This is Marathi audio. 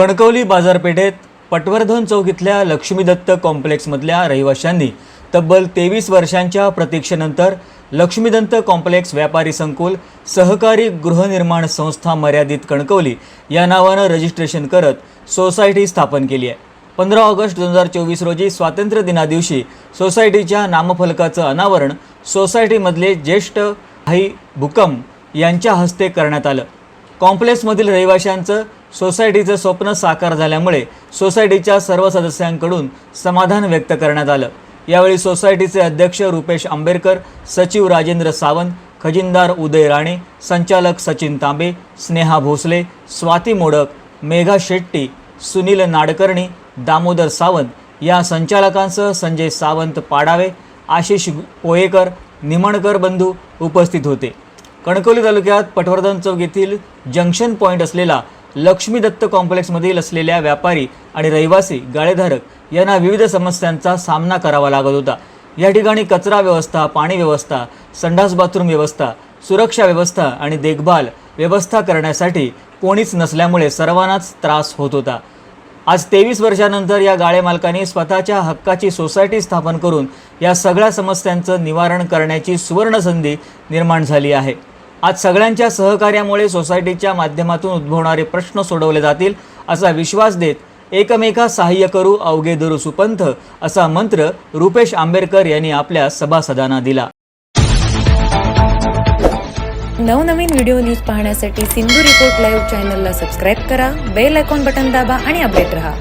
कणकवली बाजारपेठेत पटवर्धन चौक इथल्या लक्ष्मीदत्त कॉम्प्लेक्समधल्या रहिवाशांनी तब्बल तेवीस वर्षांच्या प्रतीक्षेनंतर लक्ष्मीदंत कॉम्प्लेक्स व्यापारी संकुल सहकारी गृहनिर्माण संस्था मर्यादित कणकवली या नावानं रजिस्ट्रेशन करत सोसायटी स्थापन केली आहे. पंधरा ऑगस्ट दोन हजार चोवीस रोजी स्वातंत्र्य दिनादिवशी सोसायटीच्या नामफलकाचं अनावरण सोसायटीमधले ज्येष्ठ भाई भुकम यांच्या हस्ते करण्यात आलं. कॉम्प्लेक्समधील रहिवाशांचं सोसायटीचं स्वप्न साकार झाल्यामुळे सोसायटीच्या सर्व सदस्यांकडून समाधान व्यक्त करण्यात आलं. यावेळी सोसायटीचे अध्यक्ष रुपेश आंबेडकर सचिव राजेंद्र सावंत खजिनदार उदय राणे संचालक सचिन तांबे स्नेहा भोसले स्वाती मोडक मेघा शेट्टी सुनील नाडकर्णी दामोदर सावंत या संचालकांसह संजय सावंत पाडावे आशिष पोयेकर निमणकर बंधू उपस्थित होते. कणकवली तालुक्यात पटवर्धन चौक येथील जंक्शन पॉईंट असलेला लक्ष्मी दत्त कॉम्प्लेक्समधील असलेल्या व्यापारी आणि रहिवासी गाळेधारक यांना विविध समस्यांचा सामना करावा लागत होता. या ठिकाणी कचरा व्यवस्था पाणी व्यवस्था संडास बाथरूम व्यवस्था सुरक्षा व्यवस्था आणि देखभाल व्यवस्था करण्यासाठी कोणीच नसल्यामुळे सर्वांनाच त्रास होत होता. आज तेवीस वर्षानंतर या गाळे मालकांनी स्वतःच्या हक्काची सोसायटी स्थापन करून या सगळ्या समस्यांचं निवारण करण्याची सुवर्ण संधी निर्माण झाली आहे. आज सगळ्यांच्या सहकार्यामुळे सोसायटीच्या माध्यमातून उद्भवणारे प्रश्न सोडवले जातील असा विश्वास देत एकमेका सहाय्य करू अवघे धरू सुपंथ असा मंत्र रुपेश आंबेडकर यांनी आपल्या सभासदांना दिला. नवनवीन व्हिडिओ न्यूज पाहण्यासाठी सिंधू रिपोर्ट लाईव्ह चॅनलला सबस्क्राईब करा बेल आयकॉन बटन दाबा आणि अपडेट रहा.